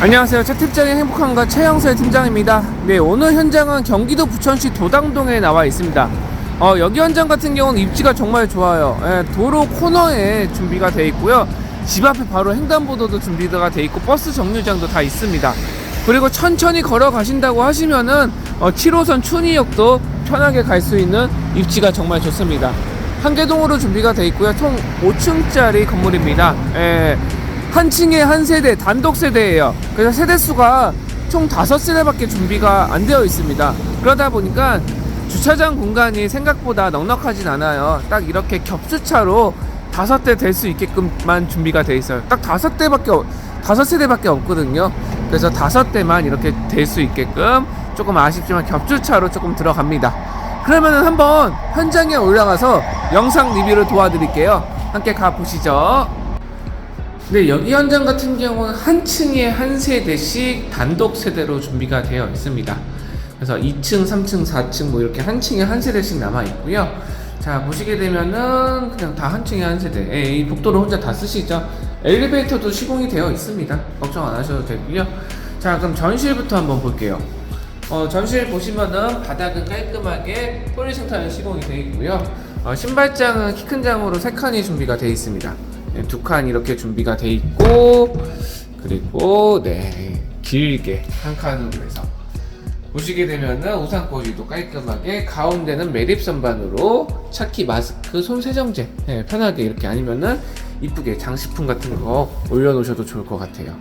안녕하세요. 최 팀장의 행복한가 최영세 팀장입니다. 네, 오늘 현장은 경기도 부천시 도당동에 나와 있습니다. 어, 여기 현장 같은 경우는 입지가 정말 좋아요. 예, 도로 코너에 준비가 되어 있고요. 집 앞에 바로 횡단보도도 준비가 되어 있고 버스 정류장도 다 있습니다. 그리고 천천히 걸어가신다고 하시면은 어, 7호선 춘희역도 편하게 갈 수 있는 입지가 정말 좋습니다. 한계동으로 준비가 되어 있고요. 총 5층짜리 건물입니다. 예, 한 층에 한 세대 단독 세대예요. 그래서 세대 수가 총 다섯 세대밖에 준비가 안 되어 있습니다. 그러다 보니까 주차장 공간이 생각보다 넉넉하진 않아요. 딱 이렇게 겹수차로 다섯 대 될 수 있게끔만 준비가 돼 있어요. 딱 다섯 대밖에 없- 다섯 세대밖에 없거든요. 그래서 다섯 대만 이렇게 될 수 있게끔 조금 아쉽지만 겹주차로 조금 들어갑니다. 그러면은 한번 현장에 올라가서 영상 리뷰를 도와드릴게요. 함께 가 보시죠. 네, 여기 현장 같은 경우는 한 층에 한 세대씩 단독 세대로 준비가 되어 있습니다. 그래서 2층, 3층, 4층 뭐 이렇게 한 층에 한 세대씩 남아 있고요. 자, 보시게 되면은 그냥 다 한 층에 한 세대. 예, 이 복도를 혼자 다 쓰시죠. 엘리베이터도 시공이 되어 있습니다. 걱정 안 하셔도 되고요. 자, 그럼 전실부터 한번 볼게요. 어, 전실 보시면은 바닥은 깔끔하게 폴리싱타일 시공이 되어 있고요. 어, 신발장은 키 큰 장으로 세 칸이 준비가 되어 있습니다. 네, 두칸 이렇게 준비가 되어 있고 그리고 네 길게 한 칸으로 해서 보시게 되면은 우산꽂이도 깔끔하게 가운데는 매립 선반으로 차키 마스크 손 세정제 네, 편하게 이렇게 아니면은 이쁘게 장식품 같은 거 올려놓으셔도 좋을 것 같아요.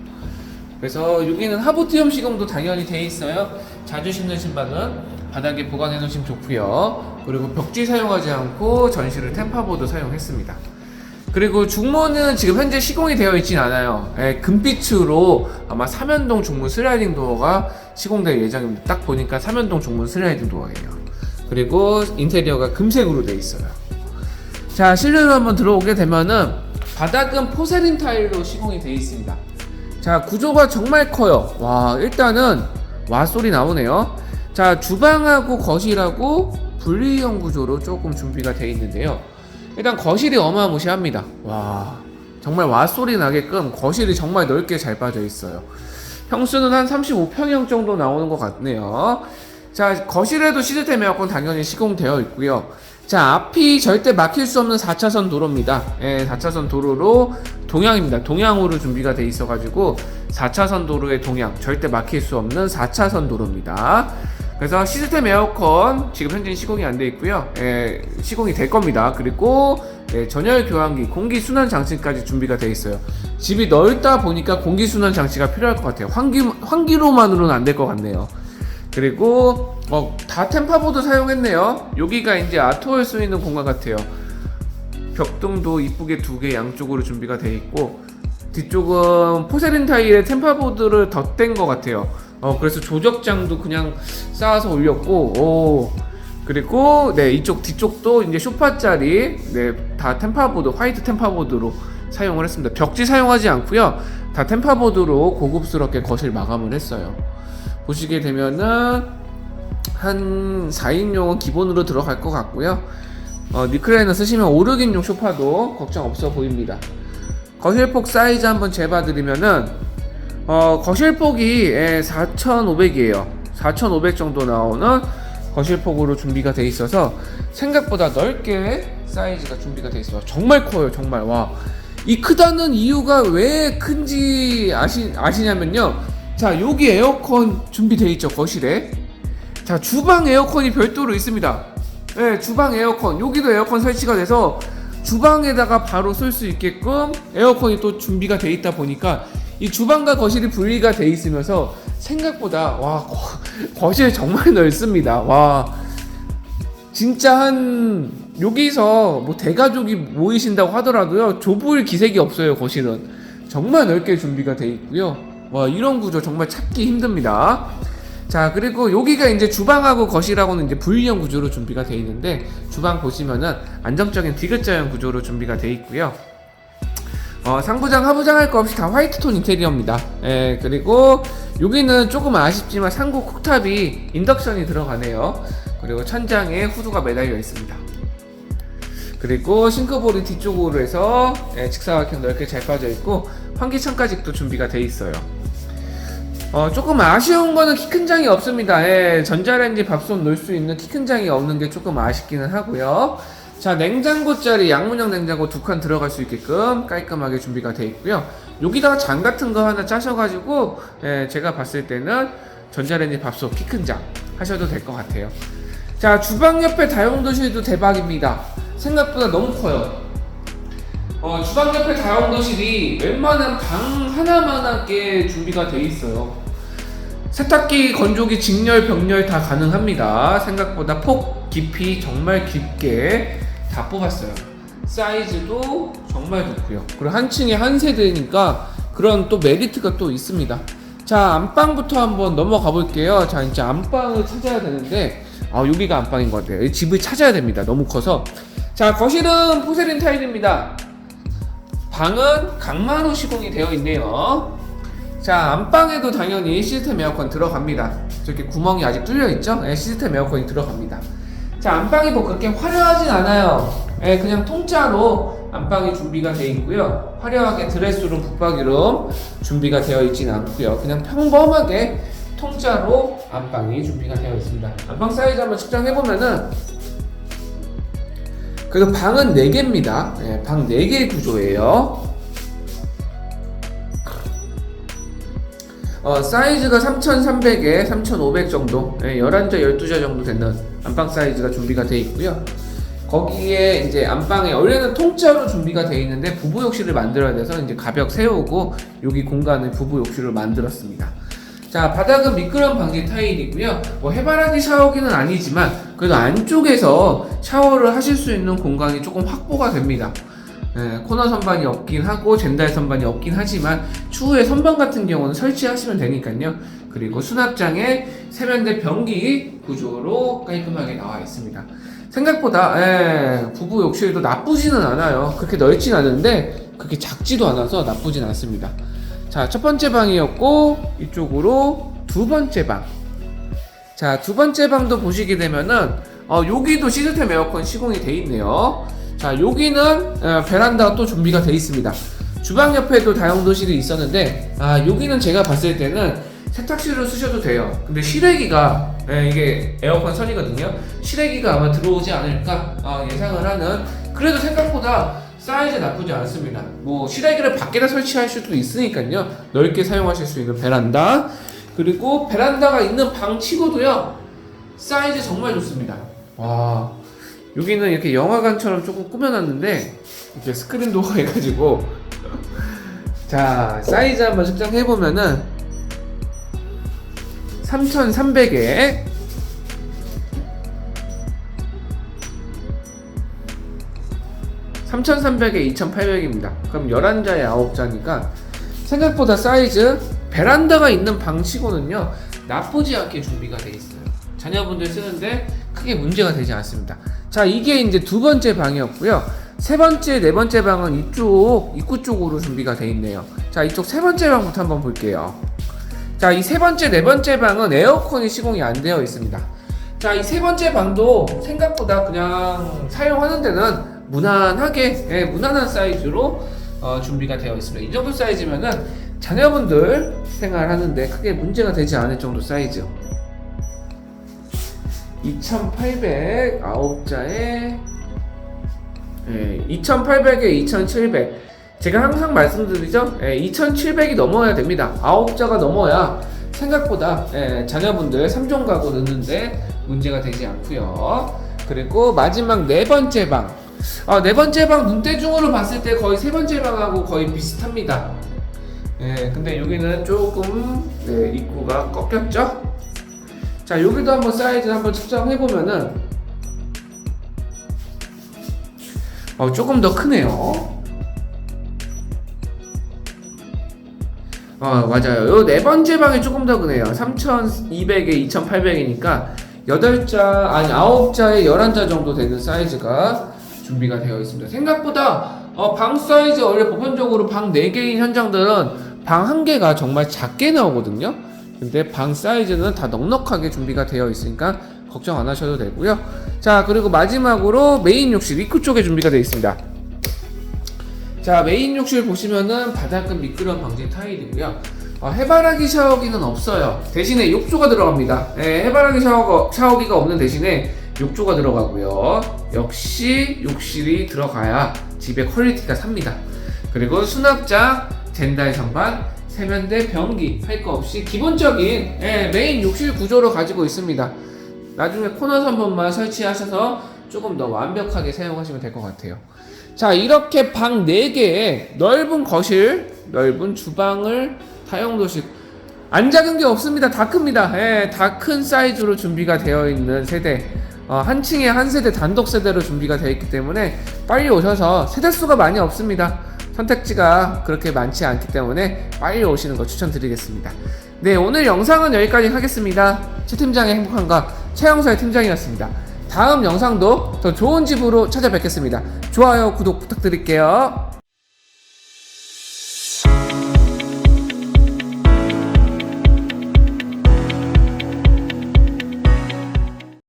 그래서 여기는 하부티움 시공도 당연히 돼 있어요. 자주 신는 신발은 바닥에 보관해 놓으시면 좋고요. 그리고 벽지 사용하지 않고 전시를 템파보드 사용했습니다. 그리고 중문은 지금 현재 시공이 되어 있진 않아요. 예, 금빛으로 아마 삼연동 중문 슬라이딩 도어가 시공될 예정입니다. 딱 보니까 삼연동 중문 슬라이딩 도어예요. 그리고 인테리어가 금색으로 되어 있어요. 자, 실내로 한번 들어오게 되면은 바닥은 포세린 타일로 시공이 되어 있습니다. 자, 구조가 정말 커요. 와, 일단은 와 소리 나오네요. 자, 주방하고 거실하고 분리형 구조로 조금 준비가 되어 있는데요. 일단 거실이 어마무시합니다. 와, 정말 와 소리 나게끔 거실이 정말 넓게 잘 빠져 있어요. 평수는 한 35평형 정도 나오는 것 같네요. 자, 거실에도 시스템 에어컨 당연히 시공되어 있고요. 자, 앞이 절대 막힐 수 없는 4차선 도로입니다. 예, 4차선 도로로 동양입니다. 동양으로 준비가 돼 있어가지고 4차선 도로의 동양, 절대 막힐 수 없는 4차선 도로입니다. 그래서 시스템 에어컨 지금 현재 시공이 안 돼 있고요. 예, 시공이 될 겁니다. 그리고 예, 전열 교환기, 공기 순환 장치까지 준비가 돼 있어요. 집이 넓다 보니까 공기 순환 장치가 필요할 것 같아요. 환기 환기로만으로는 안 될 것 같네요. 그리고 어, 다 템파보드 사용했네요. 여기가 이제 아트홀 수 있는 공간 같아요. 벽등도 이쁘게 두 개 양쪽으로 준비가 돼 있고 뒤쪽은 포세린 타일에 템파보드를 덧댄 것 같아요. 어 그래서 조적장도 그냥 쌓아서 올렸고 오 그리고 네 이쪽 뒤쪽도 이제 쇼파짜리 네다 템파보드 화이트 템파보드로 사용을 했습니다. 벽지 사용하지 않고요. 다 템파보드로 고급스럽게 거실 마감을 했어요. 보시게 되면은 한 4인용은 기본으로 들어갈 것 같고요. 어, 니클라이너 쓰시면 5, 6인용 소파도 걱정 없어 보입니다. 거실폭 사이즈 한번 재봐드리면은 어, 거실폭이 4,500이에요. 4,500 정도 나오는 거실폭으로 준비가 돼 있어서 생각보다 넓게 사이즈가 준비가 돼 있어요. 정말 커요, 정말. 와. 이 크다는 이유가 왜 큰지 아시, 아시냐면요. 자, 여기 에어컨 준비되어 있죠, 거실에. 자, 주방 에어컨이 별도로 있습니다. 네, 주방 에어컨. 여기도 에어컨 설치가 돼서 주방에다가 바로 쓸 수 있게끔 에어컨이 또 준비가 돼 있다 보니까 이 주방과 거실이 분리가 돼 있으면서 생각보다 와 거, 거실 정말 넓습니다. 와 진짜 한 여기서 뭐 대가족이 모이신다고 하더라도요 좁을 기색이 없어요 거실은 정말 넓게 준비가 돼 있고요. 와 이런 구조 정말 찾기 힘듭니다. 자 그리고 여기가 이제 주방하고 거실하고는 이제 분리형 구조로 준비가 되어 있는데 주방 보시면은 안정적인 디귿자형 구조로 준비가 되어 있고요. 어, 상부장 하부장 할 거 없이 다 화이트 톤 인테리어입니다. 예, 그리고 여기는 조금 아쉽지만 상고 쿡탑이 인덕션이 들어가네요. 그리고 천장에 후드가 매달려 있습니다. 그리고 싱크볼이 뒤쪽으로 해서 예, 직사각형 넓게 잘 빠져 있고 환기창까지 또 준비가 돼 있어요. 어, 조금 아쉬운 거는 키 큰 장이 없습니다. 예, 전자레인지 밥솥 넣을 수 있는 키 큰 장이 없는 게 조금 아쉽기는 하고요. 자, 냉장고 자리 양문형 냉장고 두 칸 들어갈 수 있게끔 깔끔하게 준비가 되어 있고요. 여기다가 장 같은 거 하나 짜셔가지고, 예, 제가 봤을 때는 전자레인지 밥솥 키 큰 장 하셔도 될 것 같아요. 자, 주방 옆에 다용도실도 대박입니다. 생각보다 너무 커요. 어, 주방 옆에 다용도실이 웬만한 방 하나만하게 준비가 돼 있어요. 세탁기, 건조기, 직렬, 병렬 다 가능합니다. 생각보다 폭, 깊이 정말 깊게 다 뽑았어요. 사이즈도 정말 좋고요. 그리고 한 층에 한 세대니까 그런 또 메리트가 또 있습니다. 자, 안방부터 한번 넘어가 볼게요. 자, 이제 안방을 찾아야 되는데, 아, 여기가 안방인 것 같아요. 이 집을 찾아야 됩니다. 너무 커서. 자, 거실은 포세린 타일입니다. 방은 강마루 시공이 되어 있네요. 자, 안방에도 당연히 시스템 에어컨 들어갑니다. 저렇게 구멍이 아직 뚫려 있죠? 네, 시스템 에어컨이 들어갑니다. 자, 안방이 뭐 그렇게 화려하진 않아요. 예, 그냥 통짜로 안방이 준비가 되어 있고요. 화려하게 드레스룸, 붙박이룸 준비가 되어 있지는 않고요. 그냥 평범하게 통짜로 안방이 준비가 되어 있습니다. 안방 사이즈 한번 측정해 보면은 그리고 방은 4개입니다. 예, 방 4개의 구조예요. 어, 사이즈가 3,300에 3,500 정도, 예, 11자, 12자 정도 되는 안방 사이즈가 준비가 되어 있고요. 거기에 이제 안방에 원래는 통짜로 준비가 되어 있는데 부부 욕실을 만들어야 돼서 이제 가벽 세우고 여기 공간을 부부 욕실을 만들었습니다. 자 바닥은 미끄럼 방지 타일이고요. 뭐 해바라기 샤워기는 아니지만 그래도 안쪽에서 샤워를 하실 수 있는 공간이 조금 확보가 됩니다. 예, 코너 선반이 없긴 하고 젠달 선반이 없긴 하지만 추후에 선반 같은 경우는 설치하시면 되니까요. 그리고 수납장에 세면대 변기 구조로 깔끔하게 나와 있습니다. 생각보다 예, 부부 욕실도 나쁘지는 않아요. 그렇게 넓진 않은데 그렇게 작지도 않아서 나쁘진 않습니다. 자, 첫 번째 방이었고 이쪽으로 두 번째 방. 자, 두 번째 방도 보시게 되면은 어, 여기도 시스템 에어컨 시공이 돼 있네요. 자, 여기는 어, 베란다가 또 준비가 돼 있습니다. 주방 옆에도 다용도실이 있었는데 아, 여기는 제가 봤을 때는 세탁실로 쓰셔도 돼요. 근데 실외기가 예, 이게 에어컨 선이거든요. 실외기가 아마 들어오지 않을까 어, 예상을 하는 그래도 생각보다 사이즈 나쁘지 않습니다. 뭐 실외기를 밖에다 설치할 수도 있으니까요. 넓게 사용하실 수 있는 베란다. 그리고 베란다가 있는 방 치고도요. 사이즈 정말 좋습니다. 와. 여기는 이렇게 영화관처럼 조금 꾸며놨는데 이렇게 스크린 도어 해가지고 자 사이즈 한번 측정해 보면은 3,300에 3,300에 2,800입니다. 그럼 11자에 9자니까 생각보다 사이즈 베란다가 있는 방치고는요 나쁘지 않게 준비가 되어 있어요. 자녀분들 쓰는데 크게 문제가 되지 않습니다. 자 이게 이제 두 번째 방이었고요. 세 번째, 네 번째 방은 이쪽 입구 쪽으로 준비가 되어 있네요. 자 이쪽 세 번째 방부터 한번 볼게요. 자, 이 세 번째, 네 번째 방은 에어컨이 시공이 안 되어 있습니다. 자, 이 세 번째 방도 생각보다 그냥 사용하는 데는 무난하게, 예, 무난한 사이즈로 어, 준비가 되어 있습니다. 이 정도 사이즈면은 자녀분들 생활하는데 크게 문제가 되지 않을 정도 사이즈. 2800 9자에 예, 2800에 2700 제가 항상 말씀드리죠. 예, 2700이 넘어야 됩니다. 9자가 넘어야 생각보다 예, 자녀분들 3종 가구 넣는데 문제가 되지 않고요. 그리고 마지막 네 번째 방. 아, 네 번째 방 눈대중으로 봤을 때 거의 세 번째 방하고 거의 비슷합니다. 예, 근데 여기는 조금 네, 입구가 꺾였죠? 자, 여기도 한번 사이즈 한번 측정해 보면은 어, 조금 더 크네요. 어 맞아요. 요 네 번째 방이 조금 더 크네요. 3,200에 2,800이니까 8자 아니 9자에 11자 정도 되는 사이즈가 준비가 되어 있습니다. 생각보다 어, 방 사이즈 원래 보편적으로 방 4개인 현장들은 방 1개가 정말 작게 나오거든요. 근데 방 사이즈는 다 넉넉하게 준비가 되어 있으니까 걱정 안 하셔도 되고요. 자, 그리고 마지막으로 메인 욕실 입구 쪽에 준비가 되어 있습니다. 자 메인 욕실 보시면은 바닥은 미끄럼 방지 타일이고요 어, 해바라기 샤워기는 없어요. 대신에 욕조가 들어갑니다. 예, 해바라기 샤워, 샤워기가 없는 대신에 욕조가 들어가고요. 역시 욕실이 들어가야 집의 퀄리티가 삽니다. 그리고 수납장, 젠다의 선반, 세면대, 변기 할 거 없이 기본적인 예, 메인 욕실 구조로 가지고 있습니다. 나중에 코너 선반만 설치하셔서 조금 더 완벽하게 사용하시면 될 것 같아요. 자, 이렇게 방 4개에 넓은 거실, 넓은 주방을 다용도실 안 작은 게 없습니다. 다 큽니다. 예, 다 큰 사이즈로 준비가 되어 있는 세대. 어, 한 층에 한 세대 단독 세대로 준비가 되어 있기 때문에 빨리 오셔서 세대 수가 많이 없습니다. 선택지가 그렇게 많지 않기 때문에 빨리 오시는 거 추천드리겠습니다. 네, 오늘 영상은 여기까지 하겠습니다. 최 팀장의 행복한가 최영서의 팀장이었습니다. 다음 영상도 더 좋은 집으로 찾아뵙겠습니다. 좋아요, 구독 부탁드릴게요.